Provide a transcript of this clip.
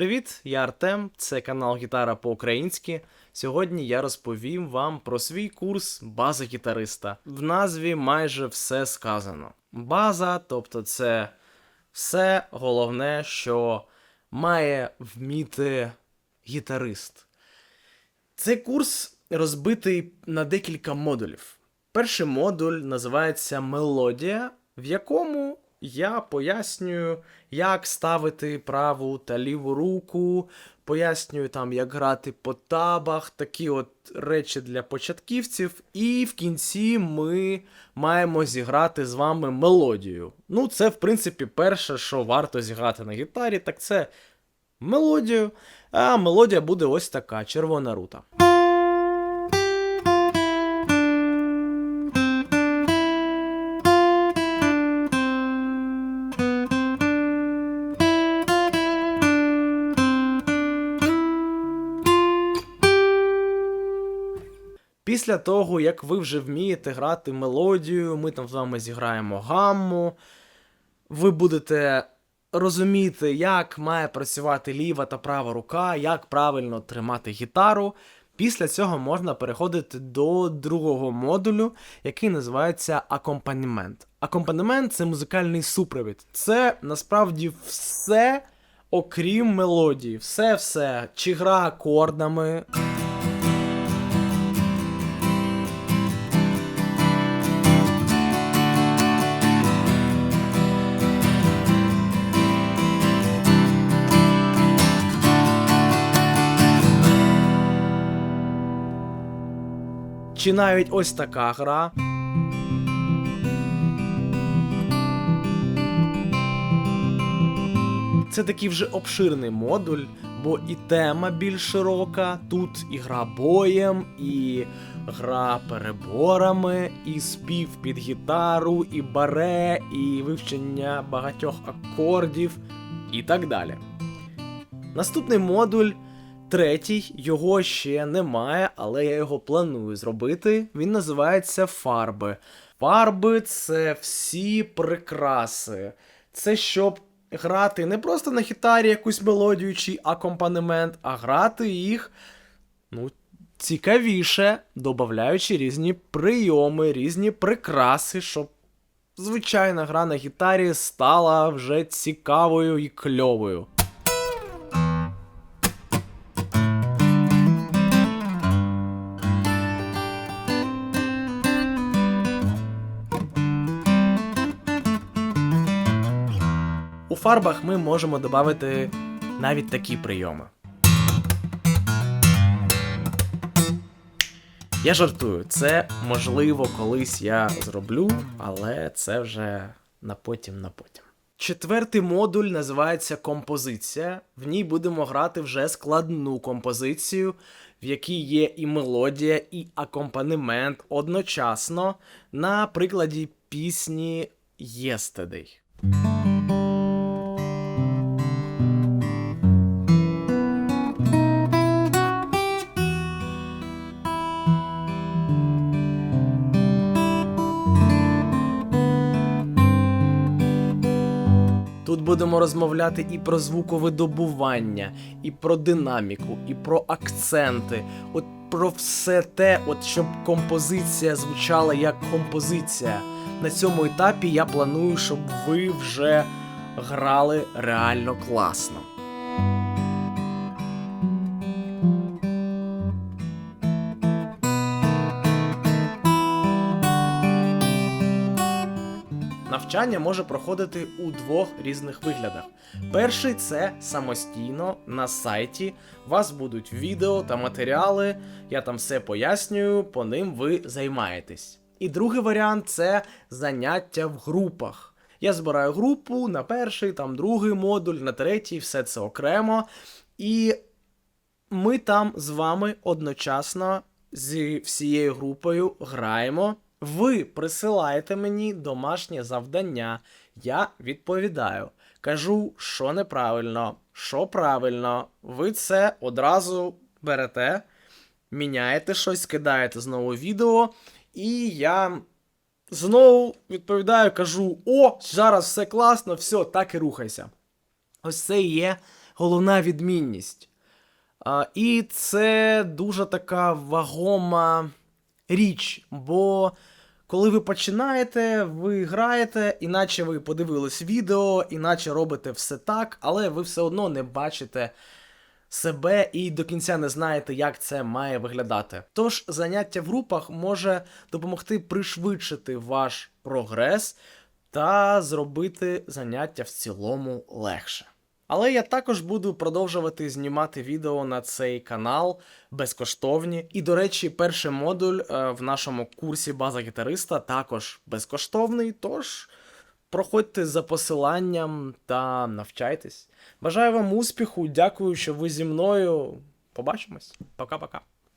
Привіт, я Артем, це канал Гітара по-українськи. Сьогодні я розповім вам про свій курс база гітариста. В назві майже все сказано. База, тобто це все головне, що має вміти гітарист. Цей курс розбитий на декілька модулів. Перший модуль називається Мелодія, в якому я пояснюю, як ставити праву та ліву руку, пояснюю там, як грати по табах, такі от речі для початківців. І в кінці ми маємо зіграти з вами мелодію. Ну, це, в принципі, перше, що варто зіграти на гітарі, так це мелодію. А мелодія буде ось така: червона рута. Після того, як ви вже вмієте грати мелодію, ми там з вами зіграємо гамму, ви будете розуміти, як має працювати ліва та права рука, як правильно тримати гітару. Після цього можна переходити до другого модулю, який називається акомпанімент. Акомпанемент це музикальний супровід. Це насправді все, окрім мелодії. Все-все. Чи гра акордами. Чи навіть ось така гра. Це такий вже обширний модуль, бо і тема більш широка. Тут і гра боєм, і гра переборами, і спів під гітару, і баре, і вивчення багатьох акордів, і так далі. Наступний модуль Третій, його ще немає, але я його планую зробити. Він називається фарби. Фарби це всі прикраси. Це щоб грати не просто на гітарі якусь мелодію чи акомпанемент, а грати їх ну, цікавіше, додаючи різні прийоми, різні прикраси, щоб звичайна гра на гітарі стала вже цікавою і кльовою. Фарбах ми можемо додати навіть такі прийоми. Я жартую, це можливо колись я зроблю, але це вже на потім на потім. Четвертий модуль називається композиція. В ній будемо грати вже складну композицію, в якій є і мелодія, і акомпанемент одночасно на прикладі пісні Yesterday. Тут будемо розмовляти і про звуковидобування, і про динаміку, і про акценти. От про все те, от щоб композиція звучала як композиція. На цьому етапі я планую, щоб ви вже грали реально класно. Навчання може проходити у двох різних виглядах. Перший це самостійно на сайті. У вас будуть відео та матеріали, я там все пояснюю, по ним ви займаєтесь. І другий варіант це заняття в групах. Я збираю групу на перший, там другий модуль, на третій, все це окремо. І ми там з вами одночасно зі всією групою граємо. Ви присилаєте мені домашнє завдання, я відповідаю. Кажу, що неправильно, що правильно. Ви це одразу берете, міняєте щось, кидаєте знову відео, і я знову відповідаю, кажу: о, зараз все класно, все, так і рухайся. Ось це і є головна відмінність. А, і це дуже така вагома річ, бо коли ви починаєте, ви граєте, іначе ви подивились відео, іначе робите все так, але ви все одно не бачите себе і до кінця не знаєте, як це має виглядати. Тож заняття в групах може допомогти пришвидшити ваш прогрес та зробити заняття в цілому легше. Але я також буду продовжувати знімати відео на цей канал безкоштовні. І, до речі, перший модуль е, в нашому курсі база гітариста також безкоштовний. Тож проходьте за посиланням та навчайтесь. Бажаю вам успіху, дякую, що ви зі мною. Побачимось. Пока-пока.